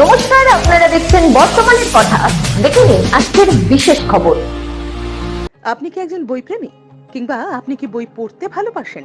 নমস্কার, আপনারা দেখছেন বর্তমানের কথা। দেখে নিন আজকের বিশেষ খবর। আপনি কি একজন বইপ্রেমী? কিংবা আপনি কি বই পড়তে ভালোবাসেন?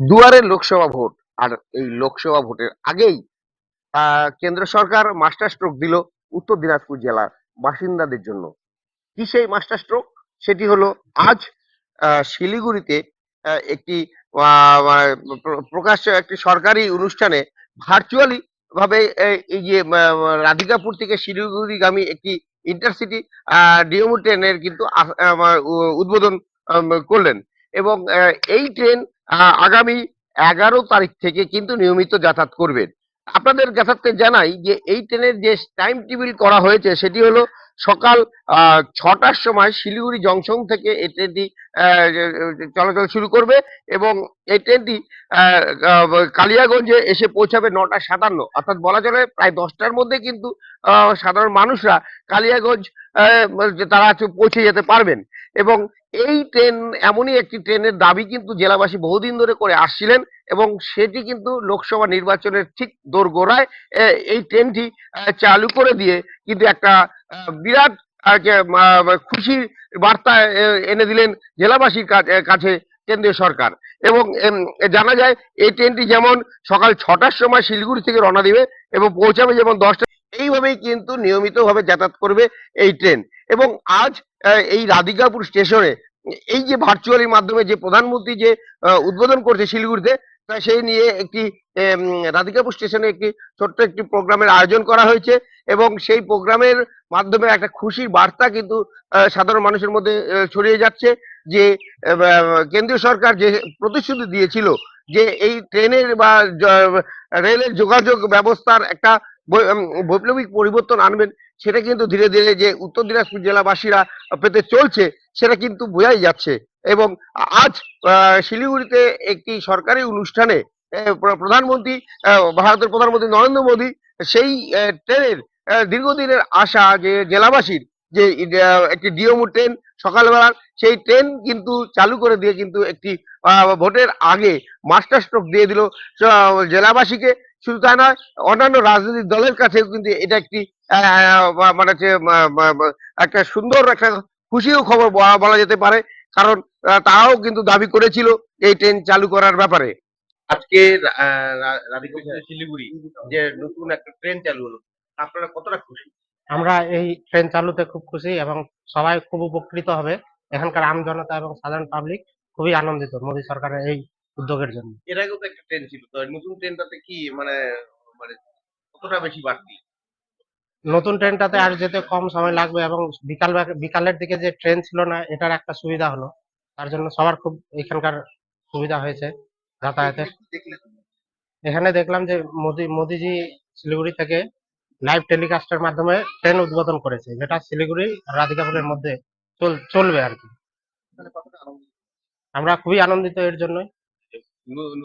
দুয়ারে লোকসভা ভোট। আর এই লোকসভা ভোটের আগেই কেন্দ্র সরকার মাস্টার স্ট্রোক দিল উত্তর দিনাজপুর জেলার বাসিন্দাদের জন্য। কি সেই মাস্টার স্ট্রোক সেটি হলো আজ শিলিগুড়িতে একটি প্রকাশ্য একটি সরকারি অনুষ্ঠানে ভার্চুয়ালি ভাবে এই যে রাধিকাপুর থেকে শিলিগুড়িগামী একটি ইন্টারসিটি ডিওমো ট্রেনের কিন্তু উদ্বোধন করলেন। এবং এই ট্রেন আগামী এগারো তারিখ থেকে কিন্তু নিয়মিত যাতায়াত করবেন। আপনাদের যাতায়াতকে জানাই যে এই ট্রেনের যে টাইম টেবিল করা হয়েছে, সেটি হলো সকাল ছটার সময় শিলিগুড়ি জংশন থেকে এই ট্রেনটি চলাচল শুরু করবে এবং এই ট্রেনটি কালিয়াগঞ্জে এসে পৌঁছাবে নটা সাতান্ন। অর্থাৎ বলা চলে প্রায় দশটার মধ্যে কিন্তু সাধারণ মানুষরা কালিয়াগঞ্জ তারা পৌঁছে যেতে পারবেন। এবং এই ট্রেন এমনই একটি ট্রেনের দাবি কিন্তু জেলাবাসী বহুদিন ধরে করে আসছিলেন এবং সেটি কিন্তু লোকসভা নির্বাচনের ঠিক দোরগোড়ায় এই ট্রেনটি চালু করে দিয়ে কিন্তু একটা বিরাট খুশির বার্তা এনে দিলেন জেলাবাসীর কাছে কেন্দ্রীয় সরকার। এবং জানা যায়, এই ট্রেনটি যেমন সকাল ছটার সময় শিলিগুড়ি থেকে রওনা দিবে এবং পৌঁছাবে যেমন দশটা, এইভাবেই কিন্তু নিয়মিতভাবে যাতায়াত করবে এই ট্রেন। এবং আজ এই রাধিকাপুর স্টেশনে এই যে ভার্চুয়ালির মাধ্যমে যে প্রধানমন্ত্রী যে উদ্বোধন করছে শিলিগুড়িতে তা সেই নিয়ে একটি রাধিকাপুর স্টেশনে একটি ছোট্ট একটি প্রোগ্রামের আয়োজন করা হয়েছে এবং সেই প্রোগ্রামের মাধ্যমে একটা খুশির বার্তা কিন্তু সাধারণ মানুষের মধ্যে ছড়িয়ে যাচ্ছে যে কেন্দ্রীয় সরকার যে প্রতিশ্রুতি দিয়েছিল যে এই ট্রেনের বা রেলের যোগাযোগ ব্যবস্থার একটা বৈপ্লবিক পরিবর্তন আনবেন, সেটা কিন্তু ধীরে ধীরে যে উত্তর দিনাজপুর জেলাবাসীরা পেতে চলছে সেটা কিন্তু বোঝাই যাচ্ছে। এবং আজ শিলিগুড়িতে একটি সরকারি অনুষ্ঠানে প্রধানমন্ত্রী ভারতের প্রধানমন্ত্রী নরেন্দ্র মোদী সেই ট্রেনের দীর্ঘদিনের আশা যে জেলাবাসীর যে একটি ডিওমো ট্রেন সকালবেলা, সেই ট্রেন কিন্তু চালু করে দিয়ে কিন্তু একটি ভোটের আগে মাস্টার স্ট্রোক দিয়ে দিল। জেলাবাসীকে শুধু তাই নয়, অন্যান্য রাজনৈতিক দলের কাছেও কিন্তু এটা একটি মানে একটা সুন্দর একটা খুশিও খবর বলা বলা যেতে পারে। কারণ আহ, তারাও কিন্তু দাবি করেছিল এই ট্রেন চালু করার ব্যাপারে। আজকে শিলিগুড়ি যে নতুন একটা ট্রেন চালু হলো। আপনারা কতটা খুশি? আমরা এই ট্রেন চালুতে খুব খুশি এবং সবাই খুব উপকৃত হবে। এখানকার আম জনতা এবং সাধারণ পাবলিক খুবই আনন্দিত মোদী সরকারের এই উদ্যোগের জন্য। এর আগেও তো একটা ট্রেন ছিল। তো নতুন ট্রেনটাতে কি মানে মানে কতটা বেশি বাড়তি? নতুন ট্রেনটাতে আর যেতে কম সময় লাগবে এবং বিকাল বিকালের দিকে যে ট্রেন ছিল না, এটার একটা সুবিধা হলো। তার জন্য সবার খুব এখানকার সুবিধা হয়েছে যাতায়াতের। এখানে দেখলাম যে মোদি মোদিজি শিলিগুড়ি থেকে লাইভ টেলিকাস্টের মাধ্যমে ট্রেন উদ্বোধন করেছে, যেটা শিলিগুড়ি রাধিকাপুরের মধ্যে চল- চলবে আর কি। আমরা খুবই আনন্দিত এর ন-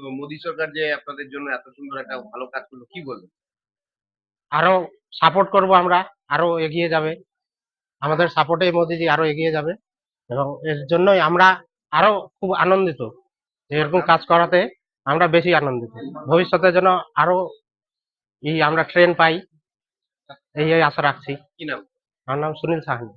মোদী সরকার যে আপনাদের জন্য এত সুন্দর একটা ভালো কাজ করল, কি বলবেন? আরও সাপোর্ট করব আমরা আরও এগিয়ে যাবে। আমাদের সাপোর্টে মোদিজি আরও এগিয়ে যাবে এবং এর জন্যই আমরা আরও খুব আনন্দিত যে এরকম কাজ করাতে আমরা বেশি আনন্দিত। ভবিষ্যতে যেন আরও এই আমরা ট্রেন পাই এই আশা রাখছি। কি নাম? আমার নাম সুনীল সাহানি।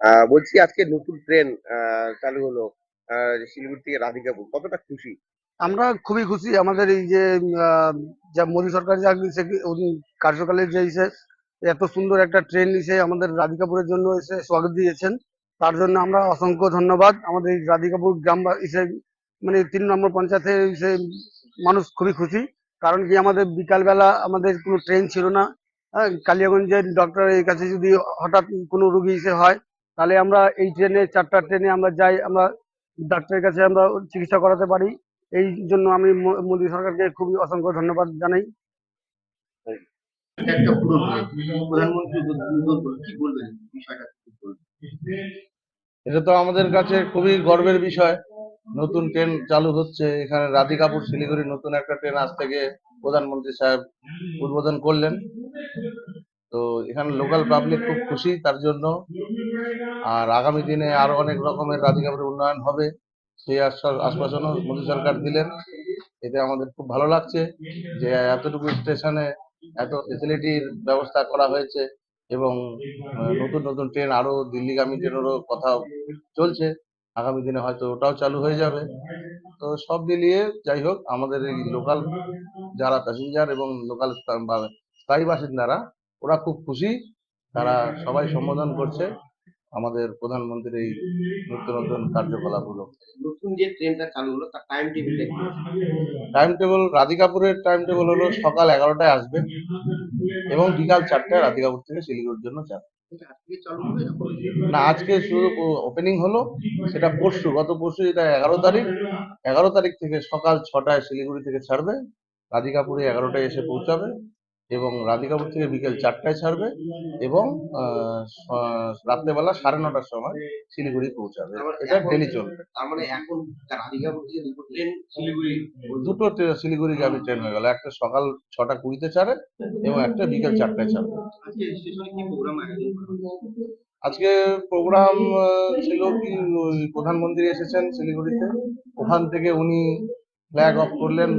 আহ, বলছি আজকে নতুন ট্রেন আহ, চালু হলো আহ, শিলিগুড়ি থেকে রাধিকাপুর। কতটা খুশি? আমরা খুবই খুশি আমাদের এই যে যা মোদী সরকার যা দিয়েছে কার্যকালে যে এসে এত সুন্দর একটা ট্রেন এসে আমাদের রাধিকাপুরের জন্য এসে স্বাগত দিয়েছেন। তার জন্য আমরা অসংখ্য ধন্যবাদ। আমাদের এই রাধিকাপুর গ্রাম এসে মানে তিন নম্বর পঞ্চায়েতে এসে মানুষ খুবই খুশি। কারণ কি আমাদের বিকালবেলা আমাদের কোনো ট্রেন ছিল না। হ্যাঁ কালিয়াগঞ্জের ডক্টরের কাছে যদি হঠাৎ কোনো রুগী এসে হয়, তাহলে আমরা এই ট্রেনে, চারটা ট্রেনে আমরা যাই, আমরা ডাক্তারের কাছে আমরা চিকিৎসা করাতে পারি। এই জন্য আমি মো- মোদী সরকারকে খুবই অসংখ্য ধন্যবাদ জানাই। একটা পূরণ হয়েছে প্রধানমন্ত্রী উদ্বোধন করলেন কি বলবেন? বিষয়টা কি বলবেন? এটা তো আমাদের কাছে খুবই গর্বের বিষয়। নতুন ট্রেন চালু হচ্ছে এখানে রাধিকাপুর শিলিগুড়ি নতুন একটা ট্রেন আজ থেকে প্রধানমন্ত্রী সাহেব উদ্বোধন করলেন। তো এখানে লোকাল পাবলিক খুব খুশি তার জন্য। আর আগামী দিনে আরও অনেক রকমের রাধিকাপুরের উন্নয়ন হবে। সেই আশ্বাস আশ্বাসনও মোদী সরকার দিলেন। এতে আমাদের খুব ভালো লাগছে যে এতটুকু স্টেশনে এত ফেসিলিটির ব্যবস্থা করা হয়েছে এবং নতুন নতুন ট্রেন আরও দিল্লিগামী ট্রেনেরও কথা চলছে। আগামী দিনে হয়তো ওটাও চালু হয়ে যাবে। তো সব মিলিয়ে যাই হোক, আমাদের এই লোকাল যারা প্যাসেঞ্জার এবং লোকাল স্থায়ী বাসিন্দারা, ওরা খুব খুশি। তারা সবাই সম্বোধন করছে। আমাদের প্রধানমন্ত্রীর এই নিত্য নতুন কার্যকলাপগুলো। নতুন যে ট্রেনটা চালু হলো তার টাইম টেবিলটা কি? টাইম টেবিল রাধিকাপুরের টাইম টেবিল হলো সকাল এগারোটায় আসবে এবং বিকাল চারটায় রাধিকাপুর থেকে শিলিগুড়ির জন্য যাবে। না আজকে শুরু ওপেনিং হলো সেটা পরশু গত পরশু এটা এগারো তারিখ এগারো তারিখ থেকে সকাল ছটায় শিলিগুড়ি থেকে ছাড়বে রাধিকাপুরে এগারোটায় এসে পৌঁছাবে এবং রাধিকাপুর থেকে বিকেল চারটায় ছাড়বে এবং রাত্রেবেলা সাড়ে নটার সময় শিলিগুড়ি পৌঁছাবে। এটা ডেলি চলবে। দুটো শিলিগুড়ি যাবে ট্রেন হয়ে গেল। একটা সকাল ছটা কুড়িতে ছাড়ে এবং একটা বিকেল চারটায় ছাড়বে? আজকে প্রোগ্রাম ছিল কি প্রধানমন্ত্রী এসেছেন শিলিগুড়িতে। ওখান থেকে উনি ফ্ল্যাগ অফ করলেন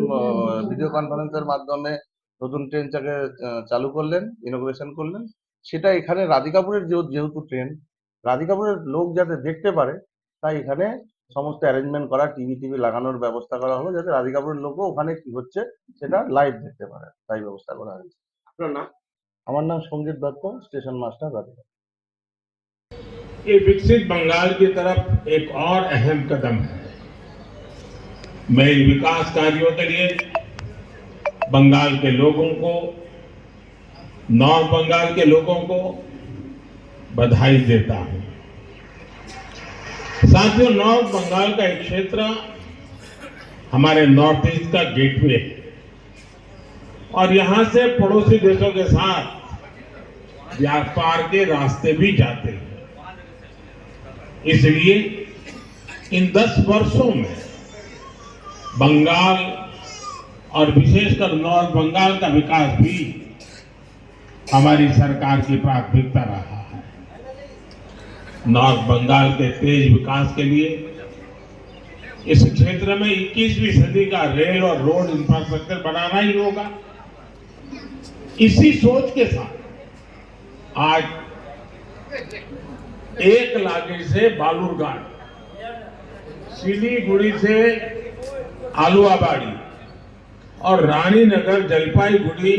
ভিডিও কনফারেন্সের মাধ্যমে। নতুন ট্রেনটাকে আহ, চালু করলেন ইনোগ্রেশন করলেন সেটা এখানে রাধিকাপুরের যেহেতু যেহেতু ট্রেন রাধিকাপুরের লোক যাতে দেখতে পারে তাই এখানে সমস্ত অ্যারেঞ্জমেন্ট করা টিভি টিভি লাগানোর ব্যবস্থা করা হলো যাতে রাধিকাপুরের লোকও ওখানে কি হচ্ছে সেটা লাইভ দেখতে পারে তাই ব্যবস্থা করা হয়েছে আপনার নাম আমার নাম সঞ্জিত দত্ত স্টেশন মাস্টার রাধিকা ये विकसित बंगाल की तरफ एक और अहम कदम है मैं इन विकास कार्यों के लिए बंगाल के लोगों को, नॉर्थ बंगाल के लोगों को बधाई देता हूँ। साथियों, नॉर्थ बंगाल का एक क्षेत्र हमारे नॉर्थ ईस्ट का गेटवे है। और यहाँ से पड़ोसी देशों के साथ व्यापार के रास्ते भी जाते हैं। इसलिए इन दस वर्षों में बंगाल और विशेषकर नॉर्थ बंगाल का विकास भी हमारी सरकार की प्राथमिकता रहा है। नॉर्थ बंगाल के तेज विकास के लिए इस क्षेत्र में 21वीं सदी का रेल और रोड इंफ्रास्ट्रक्चर बनाना ही होगा। इसी सोच के साथ आज एक लागे से बालूरघाट, सिलीगुड़ी से आलुआबाड़ी और रानीनगर जलपाईगुड़ी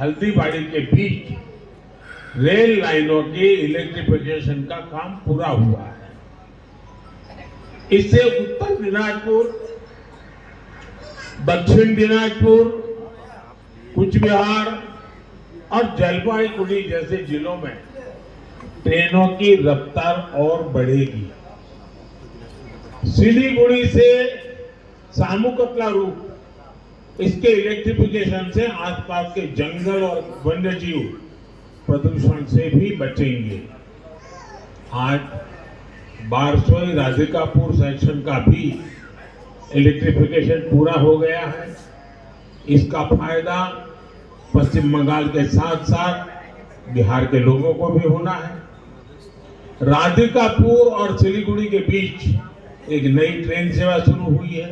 हल्दीबाड़ी के बीच रेल लाइनों के इलेक्ट्रिफिकेशन का काम पूरा हुआ है। इससे उत्तर दिनाजपुर, दक्षिण दिनाजपुर, कुछ बिहार और जलपाईगुड़ी जैसे जिलों में ट्रेनों की रफ्तार और बढ़ेगी। सिलीगुड़ी से सामुकतला रूट इसके इलेक्ट्रिफिकेशन से आसपास के जंगल और वन्य जीव प्रदूषण से भी बचेंगे। आज बारसोई राधिकापुर सेक्शन का भी इलेक्ट्रिफिकेशन पूरा हो गया है। इसका फ़ायदा पश्चिम बंगाल के साथ साथ बिहार के लोगों को भी होना है। राधिकापुर और सिलीगुड़ी के बीच एक नई ट्रेन सेवा शुरू हुई है।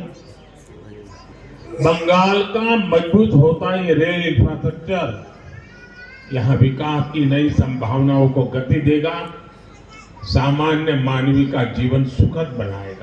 बंगाल का मज़बूत होता ये रेल इंफ्रास्ट्रक्चर यहाँ विकास की नई संभावनाओं को गति देगा। सामान्य मानवी का जीवन सुखद बनाएगा।